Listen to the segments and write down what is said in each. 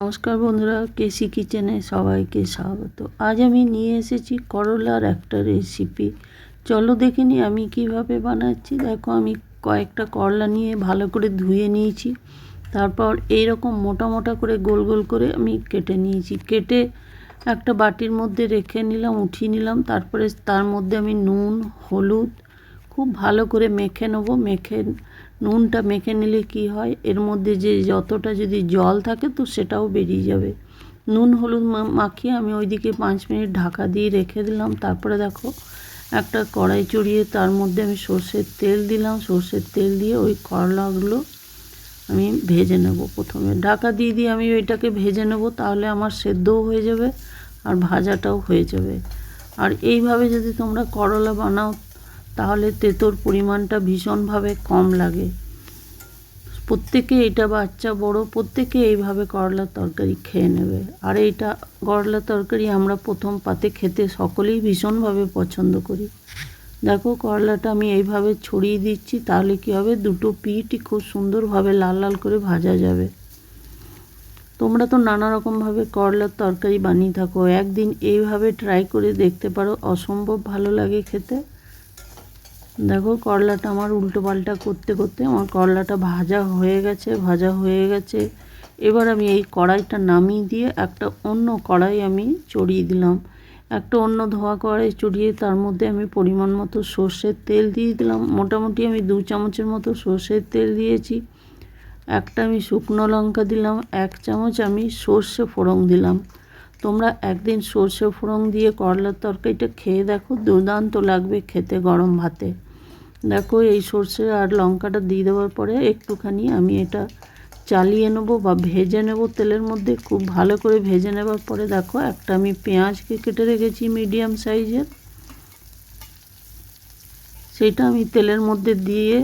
নমস্কার বন্ধুরা কেসি কিচেনে সবাইকে স্বাগত। আজ আমি নিয়ে এসেছি করলার একটা রেসিপি চলো দেখে নিই আমি কীভাবে বানাচ্ছি। দেখো আমি কয়েকটা করলা নিয়ে ভালো করে ধুয়ে নিয়েছি। তারপর এই রকম মোটা মোটা করে গোল গোল করে আমি কেটে নিয়েছি। কেটে একটা বাটির মধ্যে রেখে নিলাম, উঠিয়ে নিলাম। তারপরে তার মধ্যে আমি নুন, হলুদ খুব ভালো করে মেখে নেব। মেখে নুনটা মেখে নিলে কি হয়, এর মধ্যে যে যতটা যদি জল থাকে তো সেটাও বেরিয়ে যাবে। নুন হলুদ মাখিয়ে আমি ওইদিকে পাঁচ মিনিট ঢাকা দিয়ে রেখে দিলাম। তারপরে দেখো, একটা কড়াই চড়িয়ে তার মধ্যে আমি সর্ষের তেল দিলাম। সর্ষের তেল দিয়ে ওই করলাগুলো আমি ভেজে নেব প্রথমে। ঢাকা দিয়ে দিয়ে আমি ওইটাকে ভেজে নেব, তাহলে আমার সেদ্ধও হয়ে যাবে আর ভাজাটাও হয়ে যাবে। আর এইভাবে যদি তোমরা করলা বানাও তাহলে তেতোর পরিমাণটা ভীষণভাবে কম লাগে। প্রত্যেকে এটা বাচ্চা বড়, প্রত্যেকে এইভাবে করলার তরকারি খেয়ে নেবে। আর এইটা করলার তরকারি আমরা প্রথম পাতে খেতে সকলেই ভীষণভাবে পছন্দ করি। দেখো করলাটা আমি এইভাবে ছড়িয়ে দিচ্ছি, তাহলে কী হবে? দুটো পিঠই খুব সুন্দরভাবে লাল লাল করে ভাজা যাবে। তোমরা তো নানা রকমভাবে করলার তরকারি বানিয়ে থাকো। একদিন এইভাবে ট্রাই করে দেখতে পারো, অসম্ভব ভালো লাগে খেতে। দেখো করলাটা আমার উল্টো পাল্টা করতে করতে আমার করলাটা ভাজা হয়ে গেছে, ভাজা হয়ে গেছে। এবার আমি এই কড়াইটা নামিয়ে দিয়ে একটা অন্য কড়াই আমি চড়িয়ে দিলাম। একটা অন্য ধোয়া কড়াই চড়িয়ে তার মধ্যে আমি পরিমাণ মতো সর্ষের তেল দিয়ে দিলাম। মোটামুটি আমি দু চামচের মতো সর্ষের তেল দিয়েছি। একটা আমি শুকনো লঙ্কা দিলাম, এক চামচ আমি সর্ষে ফোড়ন দিলাম। তোমরা একদিন সর্ষে ফোড়ন দিয়ে করলার তরকারিটা খেয়ে দেখো, দুর্দান্ত লাগবে খেতে গরম ভাতে। দেখো এই সর্ষে আর লঙ্কাটা দিয়ে দেওয়ার পরে একটুখানি আমি এটা চালিয়ে নেব বা ভেজে নেব তেলের মধ্যে, খুব ভালো করে ভেজে নেবার পরে দেখো একটা আমি পেঁয়াজকে কেটে রেখেছি মিডিয়াম সাইজের সেটা আমি তেলের মধ্যে দিয়ে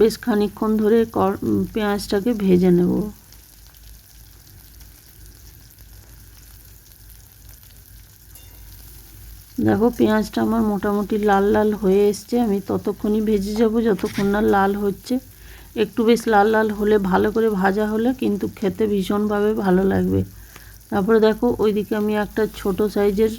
বেশ খানিক্ষণ ধরে পেঁয়াজটাকে ভেজে নেব। দেখো, পেঁয়াজটা আমার মোটামুটি লাল লাল হয়ে এসছে। আমি ততক্ষণই ভেজে যাব, যতক্ষণ না লাল হচ্ছে। একটু বেশ লাল লাল হলে, ভালো করে ভাজা হলে কিন্তু খেতে ভীষণভাবে ভালো লাগবে। তারপরে দেখো, ওইদিকে আমি একটা ছোট সাইজের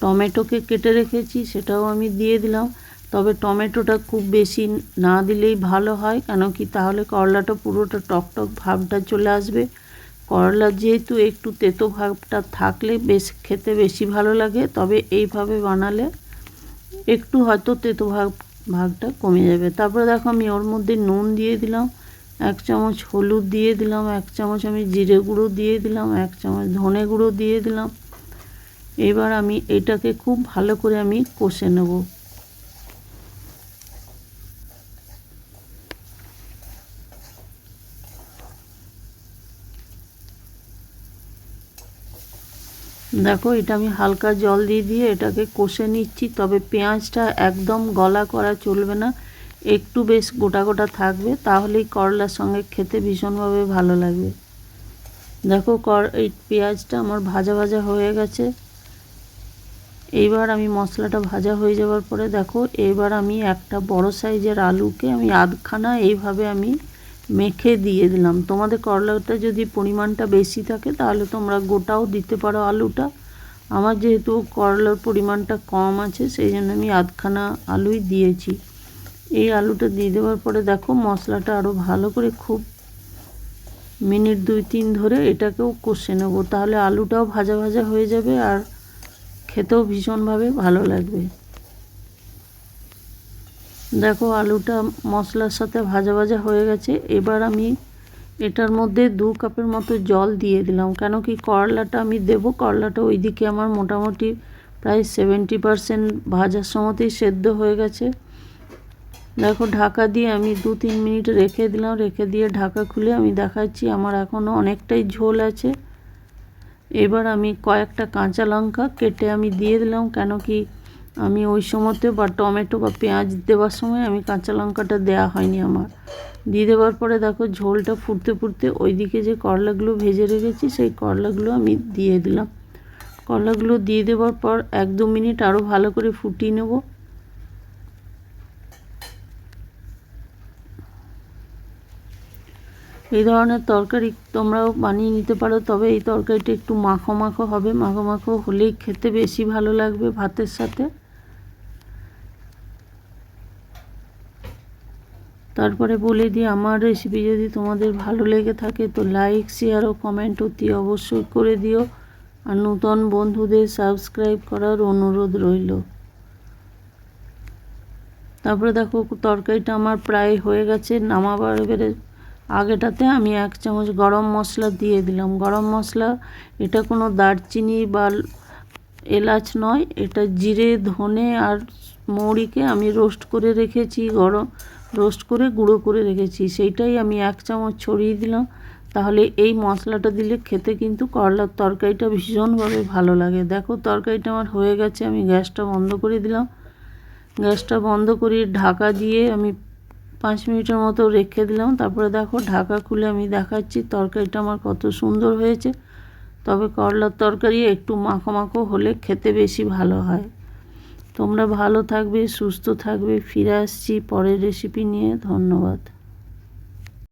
টমেটোকে কেটে রেখেছি, সেটাও আমি দিয়ে দিলাম। তবে টমেটোটা খুব বেশি না দিলেই ভালো হয় কেন কি তাহলে করলাটা পুরোটা টক টক ভাবটা চলে আসবে। করলা যেহেতু একটু তেতো ভাবটা থাকলে বেশ খেতে বেশি ভালো লাগে, তবে এইভাবে বানালে একটু হয়তো তেতো ভাগ ভাগটা কমে যাবে। তারপরে দেখো আমি ওর মধ্যে নুন দিয়ে দিলাম, এক চামচ হলুদ দিয়ে দিলাম, এক চামচ আমি জিরে গুঁড়ো দিয়ে দিলাম, এক চামচ ধনে গুঁড়ো দিয়ে দিলাম। এবার আমি এটাকে খুব ভালো করে আমি কষে নেব। দেখো, এটা আমি হালকা জল দিয়ে দিয়ে এটাকে কষে নিচ্ছি, তবে পেঁয়াজটা একদম গলা করা চলবে না। একটু বেশ গোটা গোটা থাকবে, তাহলেই করলার সঙ্গে খেতে ভীষণভাবে ভালো লাগবে। দেখো, কর, এই পেঁয়াজটা আমার ভাজা ভাজা হয়ে গেছে। এইবার আমি মশলাটা ভাজা হয়ে যাওয়ার পরে দেখো এবার আমি একটা বড় সাইজের আলুকে আমি আধখানা এইভাবে আমি মেখে দিয়ে দিলাম। তোমাদের করলাটা যদি পরিমাণটা বেশি থাকে, তাহলে তোমরা গোটাও দিতে পারো আলুটা। আমার যেহেতু করলার পরিমাণটা কম আছে, সেই জন্য আমি আধখানা আলুই দিয়েছি। এই আলুটা দিয়ে দেওয়ার পরে দেখো মশলাটা আরও ভালো করে খুব মিনিট দুই তিন ধরে এটাকেও কষে নেব। তাহলে আলুটাও ভাজা ভাজা হয়ে যাবে আর খেতেও ভীষণভাবে ভালো লাগবে। দেখো আলুটা মশলার সাথে ভাজা ভাজা হয়ে গেছে। এবার আমি এটার মধ্যে দু কাপের মতো জল দিয়ে দিলাম। কেন কি করলাটা আমি দেবো, করলাটা ওইদিকে আমার মোটামুটি প্রায় সেভেন্টি পারসেন্ট ভাজার সময়তেই সেদ্ধ হয়ে গেছে। দেখো ঢাকা দিয়ে আমি দু তিন মিনিট রেখে দিলাম। রেখে দিয়ে ঢাকা খুলে আমি দেখাচ্ছি, আমার এখনও অনেকটাই ঝোল আছে। এবার আমি কয়েকটা কাঁচা লঙ্কা কেটে আমি দিয়ে দিলাম। কেন কি আমি ওই সময়তে বা টমেটো বা পেঁয়াজ দেওয়ার সময় আমি কাঁচা লঙ্কাটা দেওয়া হয়নি আমার। দিয়ে দেওয়ার পরে দেখো ঝোলটা ফুটতে ফুটতে ওইদিকে যে করলাগুলো ভেজে রেখেছি, সেই করলাগুলো আমি দিয়ে দিলাম। করলাগুলো দিয়ে দেওয়ার পর এক দু মিনিট আরও ভালো করে ফুটিয়ে নেব। এই ধরনের তরকারি তোমরাও বানিয়ে নিতে পারো, তবে এই তরকারিটা একটু মাখো মাখো হবে। মাখো মাখো হলেই খেতে বেশি ভালো লাগবে ভাতের সাথে। তারপরে বলে দিই, আমার রেসিপি যদি তোমাদের ভালো লেগে থাকে তো লাইক শেয়ার ও কমেন্ট অতি অবশ্যই করে দিও। আর নূতন বন্ধুদের সাবস্ক্রাইব করার অনুরোধ রইল। তারপরে দেখো, তরকারিটা আমার প্রায় হয়ে গেছে, নামাবার এবারে আগেটাতে আমি এক চামচ গরম মশলা দিয়ে দিলাম। গরম মশলা, এটা কোনো দারচিনি বা এলাচ নয়, এটা জিরে, ধনে আর মৌরিকে আমি রোস্ট করে রেখেছি। গরম রোস্ট করে, গুঁড়ো করে রেখেছি। সেইটাই আমি এক চামচ ছড়িয়ে দিলাম। তাহলে এই মশলাটা দিলে খেতে কিন্তু করলার তরকারিটা ভীষণভাবে ভালো লাগে। দেখো, তরকারিটা আমার হয়ে গেছে, আমি গ্যাসটা বন্ধ করে দিলাম। গ্যাসটা বন্ধ করে ঢাকা দিয়ে আমি পাঁচ মিনিটের মতো রেখে দিলাম। তারপরে দেখো, ঢাকা খুলে আমি দেখাচ্ছি, তরকারিটা আমার কত সুন্দর হয়েছে। তবে করলার তরকারি একটু মাখো মাখো হলে খেতে বেশি ভালো হয়। তোমরা ভালো থাকবে সুস্থ থাকবে। ফিরে আসছি পরের রেসিপি নিয়ে। ধন্যবাদ।